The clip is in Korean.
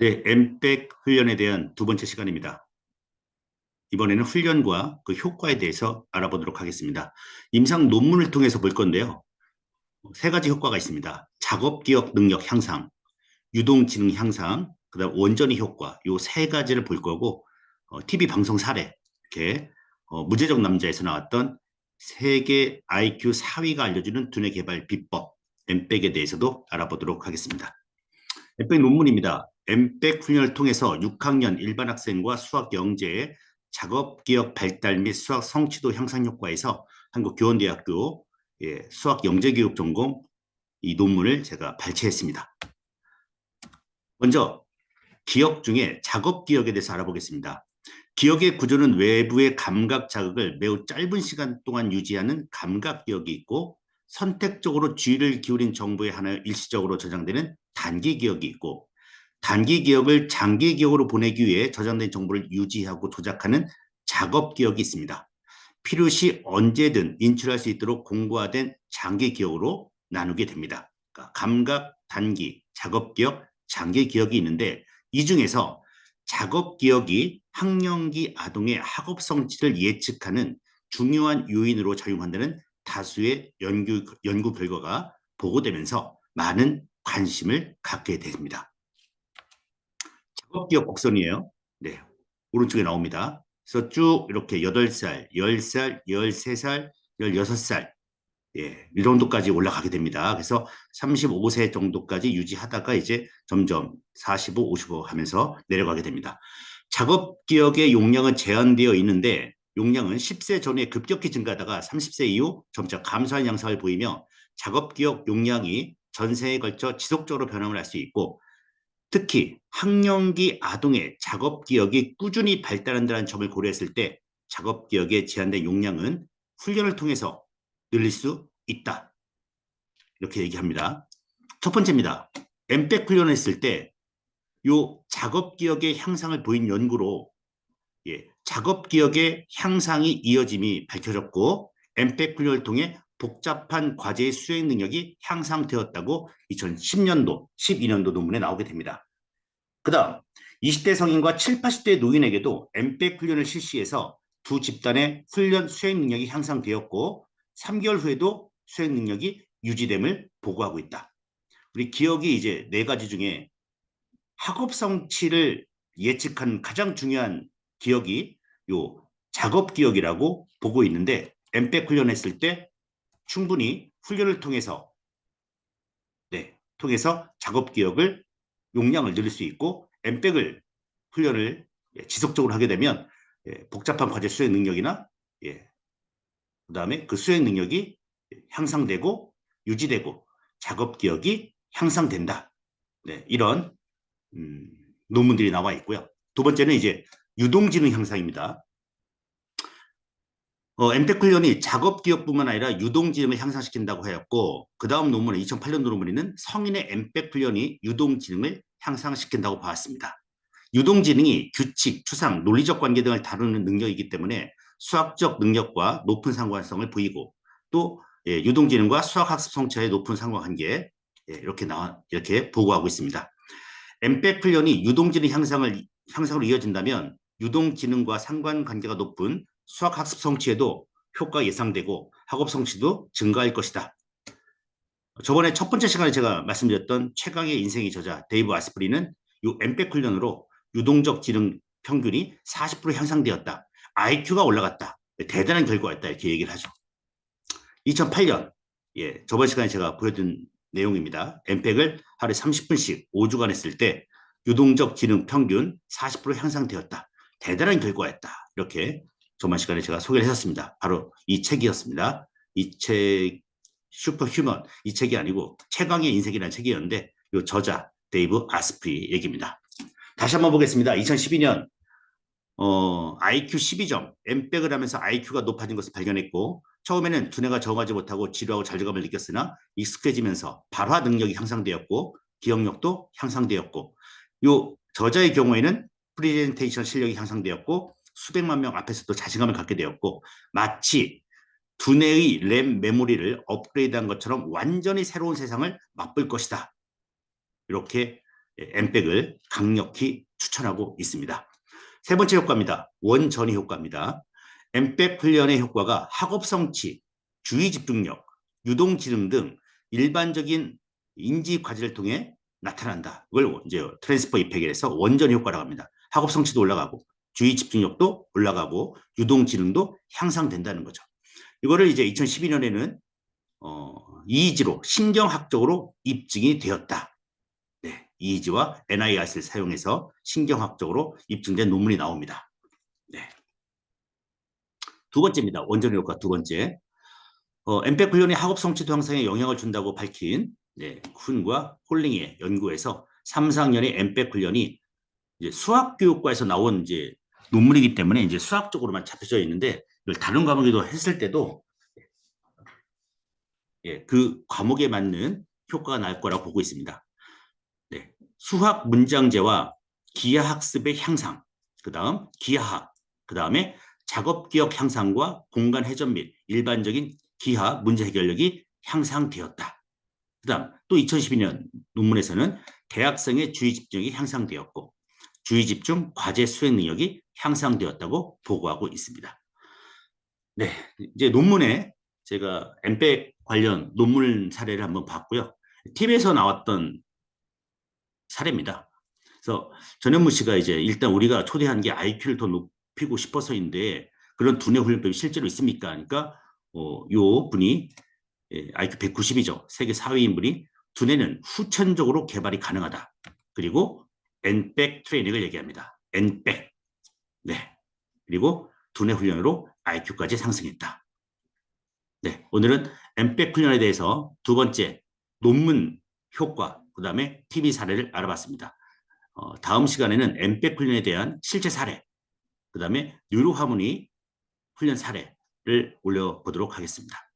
네, 엠백 훈련에 대한 두 번째 시간입니다. 이번에는 훈련과 그 효과에 대해서 알아보도록 하겠습니다. 임상 논문을 통해서 볼 건데요. 세 가지 효과가 있습니다. 작업 기억 능력 향상, 유동 지능 향상, 그 다음 원전의 효과 요 세 가지를 볼 거고 어, TV 방송 사례 이렇게 어, 무제적 남자에서 나왔던 세계 IQ 4위가 알려주는 두뇌 개발 비법 엠백에 대해서도 알아보도록 하겠습니다. 엠백 논문입니다. 엠백 훈련을 통해서 6학년 일반 학생과 수학 영재의 작업 기억 발달 및 수학 성취도 향상 효과에서 한국교원대학교 예, 수학 영재 교육 전공 이 논문을 제가 발췌했습니다. 먼저 기억 중에 작업 기억에 대해서 알아보겠습니다. 기억의 구조는 외부의 감각 자극을 매우 짧은 시간 동안 유지하는 감각 기억이 있고 선택적으로 주의를 기울인 정보에 하나 일시적으로 저장되는 단기 기억이 있고 단기 기억을 장기 기억으로 보내기 위해 저장된 정보를 유지하고 조작하는 작업 기억이 있습니다. 필요시 언제든 인출할 수 있도록 공고화된 장기 기억으로 나누게 됩니다. 그러니까 감각, 단기, 작업 기억, 장기 기억이 있는데 이 중에서 작업 기억이 학령기 아동의 학업 성취를 예측하는 중요한 요인으로 작용한다는 다수의 연구, 연구 결과가 보고되면서 많은 관심을 갖게 됩니다. 작업기억 곡선이에요. 네, 오른쪽에 나옵니다. 그래서 쭉 이렇게 8살, 10살, 13살, 16살 예, 이 정도까지 올라가게 됩니다. 그래서 35세 정도까지 유지하다가 이제 점점 45, 55 하면서 내려가게 됩니다. 작업 기억의 용량은 제한되어 있는데 용량은 10세 전에 급격히 증가하다가 30세 이후 점차 감소한 양상을 보이며 작업 기억 용량이 전세에 걸쳐 지속적으로 변함을 할수 있고 특히 학령기 아동의 작업 기억이 꾸준히 발달한다는 점을 고려했을 때 작업 기억에 제한된 용량은 훈련을 통해서 늘릴 수 있다. 이렇게 얘기합니다. 첫 번째입니다. 엠백 훈련을 했을 때 요 작업 기억의 향상을 보인 연구로 예, 작업 기억의 향상이 이어짐이 밝혀졌고 엠백 훈련을 통해 복잡한 과제의 수행 능력이 향상되었다고 2010년도, 12년도 논문에 나오게 됩니다. 그 다음 20대 성인과 7, 80대 노인에게도 엠백 훈련을 실시해서 두 집단의 훈련 수행 능력이 향상되었고 3개월 후에도 수행 능력이 유지됨을 보고하고 있다. 우리 기억이 이제 네 가지 중에 학업 성취를 예측한 가장 중요한 기억이 요 작업 기억이라고 보고 있는데 엠백 훈련했을 때 충분히 훈련을 통해서 네, 통해서 작업 기억을 용량을 늘릴 수 있고 엠백을 훈련을 예, 지속적으로 하게 되면 예, 복잡한 과제 수행 능력이나 예, 그 다음에 그 수행 능력이 향상되고 유지되고 작업 기억이 향상된다. 네, 이런 음, 논문들이 나와 있고요. 두 번째는 이제 유동지능 향상입니다. 어, 엠텍 훈련이 작업 기억뿐만 아니라 유동 지능을 향상시킨다고 하였고 그 다음 논문은 2008년 논문에는 성인의 엠백 훈련이 유동 지능을 향상시킨다고 봤습니다. 유동 지능이 규칙, 추상, 논리적 관계 등을 다루는 능력이기 때문에 수학적 능력과 높은 상관성을 보이고 또 예, 유동 지능과 수학 학습 성취의 높은 상관관계 예, 이렇게 나와 이렇게 보고하고 있습니다. 엠백 훈련이 유동 지능 향상을 향상으로 이어진다면 유동 지능과 상관관계가 높은 수학 학습 성취에도 효과 예상되고 학업 성취도 증가할 것이다. 저번에 첫 번째 시간에 제가 말씀드렸던 최강의 인생의 저자 데이브 아스프리는 이 엠백 훈련으로 유동적 지능 평균이 40% 향상되었다. IQ가 올라갔다. 대단한 결과였다. 이렇게 얘기를 하죠. 2008년, 예, 저번 시간에 제가 보여준 내용입니다. 엠팩을 하루에 30분씩 5주간 했을 때 유동적 지능 평균 40% 향상되었다. 대단한 결과였다. 이렇게 저번 시간에 제가 소개를 했었습니다. 바로 이 책이었습니다. 이 책, 슈퍼 휴먼, 이 책이 아니고 최강의 인생이라는 책이었는데 이 저자 데이브 아스프리 얘기입니다. 다시 한번 보겠습니다. 2012년 어, IQ 12점, 엠백을 하면서 IQ가 높아진 것을 발견했고 처음에는 두뇌가 적응하지 못하고 지루하고 잘감을 느꼈으나 익숙해지면서 발화 능력이 향상되었고 기억력도 향상되었고 이 저자의 경우에는 프리젠테이션 실력이 향상되었고 수백만 명 앞에서도 자신감을 갖게 되었고 마치 두뇌의 램 메모리를 업그레이드한 것처럼 완전히 새로운 세상을 맛볼 것이다. 이렇게 엠백을 강력히 추천하고 있습니다. 세 번째 효과입니다. 원전이 효과입니다. 엠백 훈련의 효과가 학업 성취, 주의 집중력, 유동 지능 등 일반적인 인지 과제를 통해 나타난다. 이걸 이제 트랜스퍼 이펙에서 원전 효과라고 합니다. 학업 성취도 올라가고 주의 집중력도 올라가고 유동 지능도 향상된다는 거죠. 이거를 이제 2012년에는 어, 이지로 신경학적으로 입증이 되었다. 네, 이지와 NIR을 사용해서 신경학적으로 입증된 논문이 나옵니다. 네. 두 번째입니다. 원전 효과 두 번째. 어, 엠펙 훈련이 학업 성취도 향상에 영향을 준다고 밝힌 네, 훈과 홀링의 연구에서 3, 4학년의 엠펙 훈련이 이제 수학 교육과에서 나온 이제 논문이기 때문에 이제 수학적으로만 잡혀져 있는데 이걸 다른 과목에도 했을 때도 예, 그 과목에 맞는 효과가 날 거라고 보고 있습니다. 네, 수학 문장제와 기하학습의 향상, 그 다음 기하학, 그 다음에 작업기억 향상과 공간 회전 및 일반적인 기하 문제 해결력이 향상되었다. 그 다음 또 2012년 논문에서는 대학생의 주의 집중이 향상되었고 주의 집중 과제 수행 능력이 향상되었다고 보고하고 있습니다. 네, 이제 논문에 제가 엠백 관련 논문 사례를 한번 봤고요. TV에서 나왔던 사례입니다. 그래서 전현무 씨가 이제 일단 우리가 초대한 게 IQ를 더 높이고 싶어서인데 그런 두뇌 훈련법이 실제로 있습니까? 그러니까 어, 요 분이 예, IQ 190이죠. 세계 4위인 분이 두뇌는 후천적으로 개발이 가능하다. 그리고 N백 트레이닝을 얘기합니다. N백. 네. 그리고 두뇌 훈련으로 IQ까지 상승했다. 네. 오늘은 N백 훈련에 대해서 두 번째 논문 효과, 그 다음에 TV 사례를 알아봤습니다. 어, 다음 시간에는 N백 훈련에 대한 실제 사례, 그 다음에 뉴로 하모니 훈련 사례를 올려보도록 하겠습니다.